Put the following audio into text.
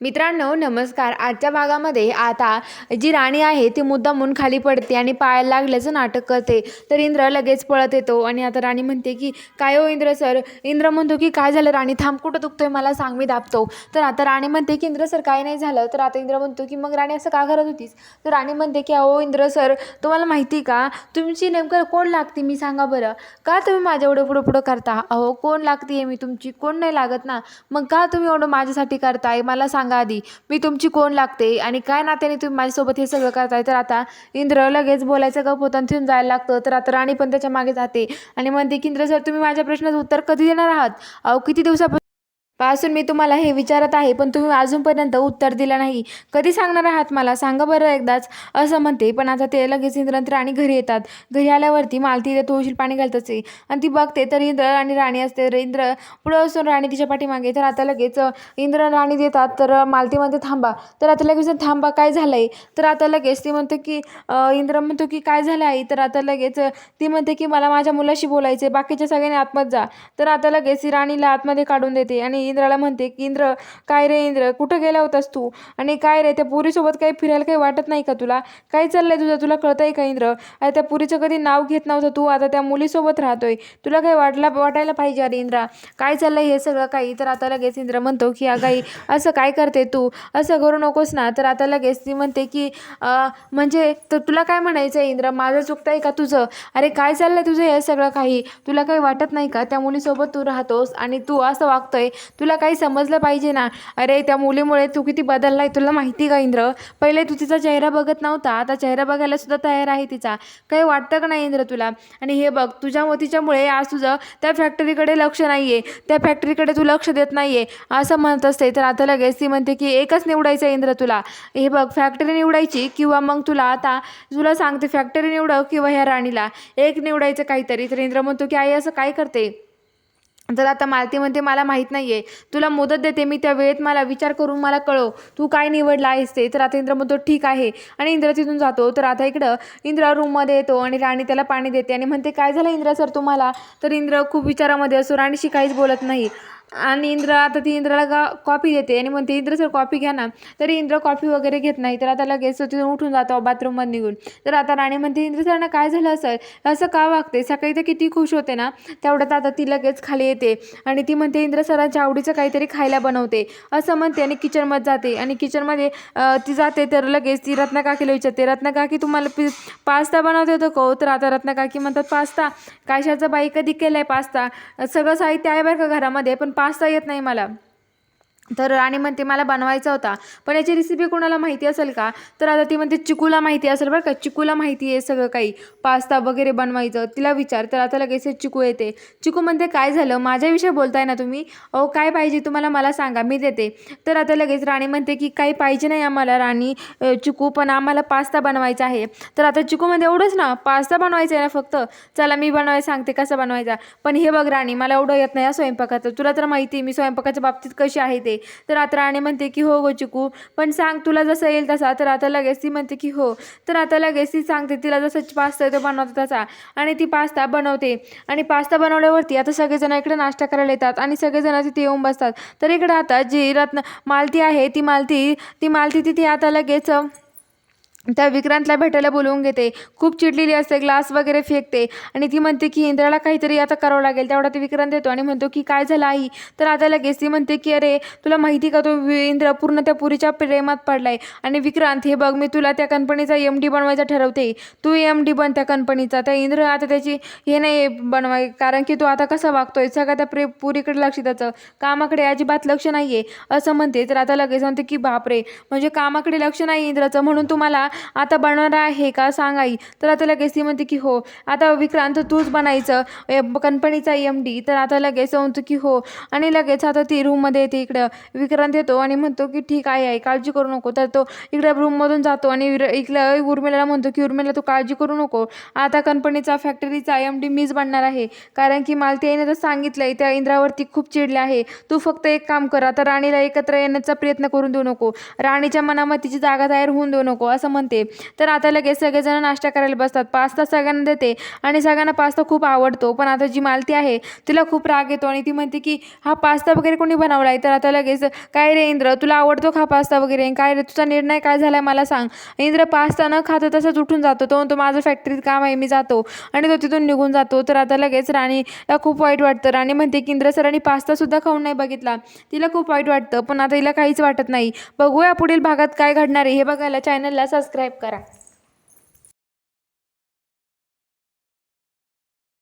मित्रांनो नमस्कार. आजच्या भागामध्ये आता जी राणी आहे ती मुद्दामून खाली पडते आणि पायाला लागल्याचं नाटक करते. तर इंद्र लगेच पळत येतो आणि आता राणी म्हणते की काय हो इंद्र सर? इंद्र म्हणतो की काय झालं राणी? थांब कुठं दुखतोय मला? सांग मी दाबतो. तर आता राणी म्हणते की इंद्र सर काय नाही झालं. तर आता इंद्र म्हणतो की मग राणी असं का करत होतीस? तर राणी म्हणते की अहो इंद्र सर तुम्हाला माहिती का? तुमची नेमकं कोण लागते मी सांगा बरं. का तुम्ही माझ्या एवढं पुढं पुढं करता? अहो कोण लागते मी तुमची? कोण नाही लागत ना? मग का तुम्ही एवढं माझ्यासाठी करताय? मला सांग आधी. मी तुमची कोण लागते? आणि काय नात्याने तुम्ही माझ्यासोबत हे सगळं करताय? तर आता इंद्र लगेच बोलायचं गप होतं आणि तिथून जायला लागतं. तर आता राणी पण त्याच्यामागे जाते. आणि म्हणते की इंद्र सर तुम्ही माझ्या प्रश्नाचं उत्तर कधी देणार आहात? अहो किती दिवसापासून पासून मी तुम्हाला हे विचारत आहे पण तुम्ही अजूनपर्यंत उत्तर दिलं नाही. कधी सांगणार आहात मला? सांगा बरं एकदाच. असं म्हणते पण आता ते लगेच इंद्र आणि राणी घरी येतात. घरी आल्यावरती मालती ते तुळशील पाणी घालत असते आणि ती बघते तर इंद्र आणि राणी असते. इंद्र पुढं असून राणी तिच्या पाठीमागे. तर आता लगेच इंद्र राणी देतात तर मालती म्हणते थांबा. तर आता लगेच थांबा काय झालं आहे तर आता लगेच ती म्हणते की इंद्र म्हणतो की काय झालं आहे तर आता लगेच ती म्हणते की मला माझ्या मुलाशी बोलायचे बाकीच्या सगळ्यांनी आतमध्ये जा. तर आता लगेच ती राणीला आतमध्ये काढून देते. आणि इंद्राला म्हणते की इंद्र काय रे इंद्र? कुठं गेला होतास तू? आणि काय रे त्या पुरीसोबत काही फिरायला काही वाटत नाही का तुला? काय चाललंय तुझं? तुला कळतंय का इंद्र? अरे त्या पुरीचं कधी नाव घेत नव्हतं तू? आता त्या मुलीसोबत राहतोय. तुला काही वाटला वाटायला पाहिजे अरे इंद्रा. काय चाललंय हे सगळं काही? तर आता लगेच इंद्र म्हणतो की अगाई असं काय करते तू? असं करू नकोस ना. तर आता लगेच ती म्हणते की म्हणजे तर तुला काय म्हणायचं आहे इंद्र? माझं चुकतंय का तुझं? अरे काय चाललंय तुझं हे सगळं काही? तुला काही वाटत नाही का? त्या मुलीसोबत तू राहतोस आणि तू असं वागतोय? तुला काही समजलं पाहिजे ना? अरे त्या मुलीमुळे तू किती बदलला आहे तुला माहिती का इंद्र? पहिले तू तिचा चेहरा बघत नव्हता आता चेहरा बघायला सुद्धा तयार आहे तिचा. काही वाटतं का नाही इंद्र तुला? आणि हे बघ तुझ्या तिच्यामुळे आज तुझं त्या फॅक्टरीकडे लक्ष नाही आहे त्या फॅक्टरीकडे तू लक्ष देत नाही आहे असं म्हणत असते. तर आता लगेच ती म्हणते की एकच निवडायचं इंद्र तुला. हे बघ फॅक्टरी निवडायची किंवा मग तुला आता तुला सांगते फॅक्टरी निवडव किंवा ह्या राणीला. एक निवडायचं काहीतरी. तर इंद्र म्हणतो की आई असं काय करते? तर आता मालती म्हणते मला माहीत नाही आहे तुला मुदत देते मी त्या वेळेत मला विचार करून मला कळव तू काय निवडला आहेस ते. तर आता इंद्र म्हणतो ठीक आहे आणि इंद्र तिथून जातो. तर आता इकडं इंद्र रूममध्ये येतो आणि राणी त्याला पाणी देते आणि म्हणते काय झालं इंद्र सर तुम्हाला? तर इंद्र खूप विचारामध्ये असो राणीशी काहीच बोलत नाही. आणि इंद्र आता ती इंद्राला गा कॉपी देते. आणि म्हणते इंद्र सर कॉपी घ्या ना. तरी इंद्र कॉफी वगैरे घेत नाही. तर आता लगेच तिथून उठून जातो बाथरूममध्ये निघून. तर आता राणी म्हणते इंद्र सरांना काय झालं असेल असं का वागते? सकाळी तर किती खुश होते ना? तेवढ्यात आता ती लगेच खाली येते. आणि ती म्हणते इंद्र सरांच्या आवडीचं काहीतरी खायला बनवते. असं म्हणते आणि किचनमध्ये जाते. आणि किचनमध्ये ती जाते तर लगेच ती रत्नाकाकीला विचारते रत्नकाकी तुम्हाला पि पास्ता बनवते होतं को हो? तर आता रत्नाकाकी म्हणतात पास्ता? काशाचं बाई कधी केलं आहे पास्ता? सगळं साहित्य आहे बरं का घरामध्ये पण पास्ता येत नाही मला. तर राणी म्हणते मला बनवायचा होता पण याची रेसिपी कोणाला माहिती असेल का? तर आता ती म्हणते चिकूला माहिती असेल बरं का चिकूला माहिती आहे सगळं काही. पास्ता वगैरे बनवायचं तिला विचार तर आता लगेच चिकू येते. चिकू म्हणते काय झालं? माझ्याविषयी बोलताय ना तुम्ही? अहो काय पाहिजे तुम्हाला? मला सांगा मी देते. तर आता लगेच राणी म्हणते की काही पाहिजे नाही आम्हाला राणी चिकू पण आम्हाला पास्ता बनवायचा आहे. तर आता चिकू म्हणते एवढंच ना पास्ता बनवायचा आहे ना फक्त? चला मी बनवायला सांगते कसं बनवायचा. पण हे बघ राणी मला एवढं येत नाही स्वयंपाकाचं. तुला तर माहिती आहे मी स्वयंपाकाच्या बाबतीत कशी आहे ते. तर आता राणी म्हणते की हो गो चिकू पण सांग तुला जसं येईल तसा. तर आता लगेच ती म्हणते की हो. तर आता लगेच ती सांगते तिला जसं पास्ता येतो बनवतो तसा. आणि ती पास्ता बनवते. आणि पास्ता बनवल्यावरती आता सगळेजण इकडे नाश्ता करायला येतात आणि सगळेजण तिथे येऊन बसतात. तर इकडे आता जी रत्न मालती आहे ती मालती ती मालती तिथे आता लगेच त्या विक्रांतला भेटायला बोलवून घेते. खूप चिडलेली असते ग्लास वगैरे फेकते आणि ती म्हणते की इंद्राला काहीतरी आता करावं लागेल. तेवढा ते विक्रांत येतो आणि म्हणतो की काय झालं आई? तर आता लगेच ती म्हणते की अरे तुला माहिती का तो वि- इंद्र पूर्ण त्या पुरीच्या प्रेमात पडलाय आणि विक्रांत हे बघ मी तुला त्या कंपनीचा एम डी बनवायचा ठरवते. तू एम डी बन त्या कंपनीचा. त्या इंद्र आता त्याची हे नाही बनवाय कारण की तो आता कसा वागतोय? सगळं त्या प्रे पुरीकडे लक्ष त्याचं कामाकडे अजिबात लक्ष नाही आहे असं म्हणते. तर आता लगेच म्हणते की बापरे! म्हणजे कामाकडे लक्ष नाही इंद्राचं. म्हणून तुम्हाला आता बनवणार आहे का? सांग आई. तर आता लगेच ती म्हणते की हो. आता विक्रांत तूच बनायचं. कंपनीचा एम डी तर आता लगेच म्हणतो की हो. आणि लगेच आता ती रूममध्ये येते इकडं. विक्रांत येतो आणि म्हणतो की ठीक आहे आई काळजी करू नको. तर तो इकडे रूममधून जातो आणि इकडं उर्मिलाला म्हणतो की उर्मिला तू काळजी करू नको. आता कंपनीचा फॅक्टरीचा एम डी मीच बनणार आहे. कारण की मालती त्याने तर सांगितलंय त्या इंद्रावरती खूप चिडले आहे. तू फक्त एक काम कर. आता राणीला एकत्र येण्याचा प्रयत्न करून देऊ नको. राणीच्या मनामध्ये तिची जागा तयार होऊन देऊ नको. असं म्हणते म्हणते. तर आता लगेच सगळेजण नाश्ता करायला बसतात. पास्ता सगळ्यांना देते आणि सगळ्यांना पास्ता खूप आवडतो. पण आता जी मालती आहे तिला खूप राग येतो आणि ती म्हणते की हा पास्ता वगैरे कोणी बनवला आहे? तर आता लगेच काय रे इंद्र तुला आवडतो का पास्ता वगैरे? काय रे तुझा निर्णय काय झाला मला सांग. इंद्र पास्ता न खाता तसंच उठून जातो. तो म्हणतो माझं फॅक्टरीत काम आहे मी जातो. आणि तो तिथून निघून जातो. तर आता लगेच राणीला खूप वाईट वाटतं. राणी म्हणते की इंद्र सरांनी पास्तासुद्धा खाऊन नाही बघितला. तिला खूप वाईट वाटतं पण आता तिला काहीच वाटत नाही. बघूया पुढील भागात काय घडणार आहे. हे बघायला चॅनलला सबस्क्राईब करा.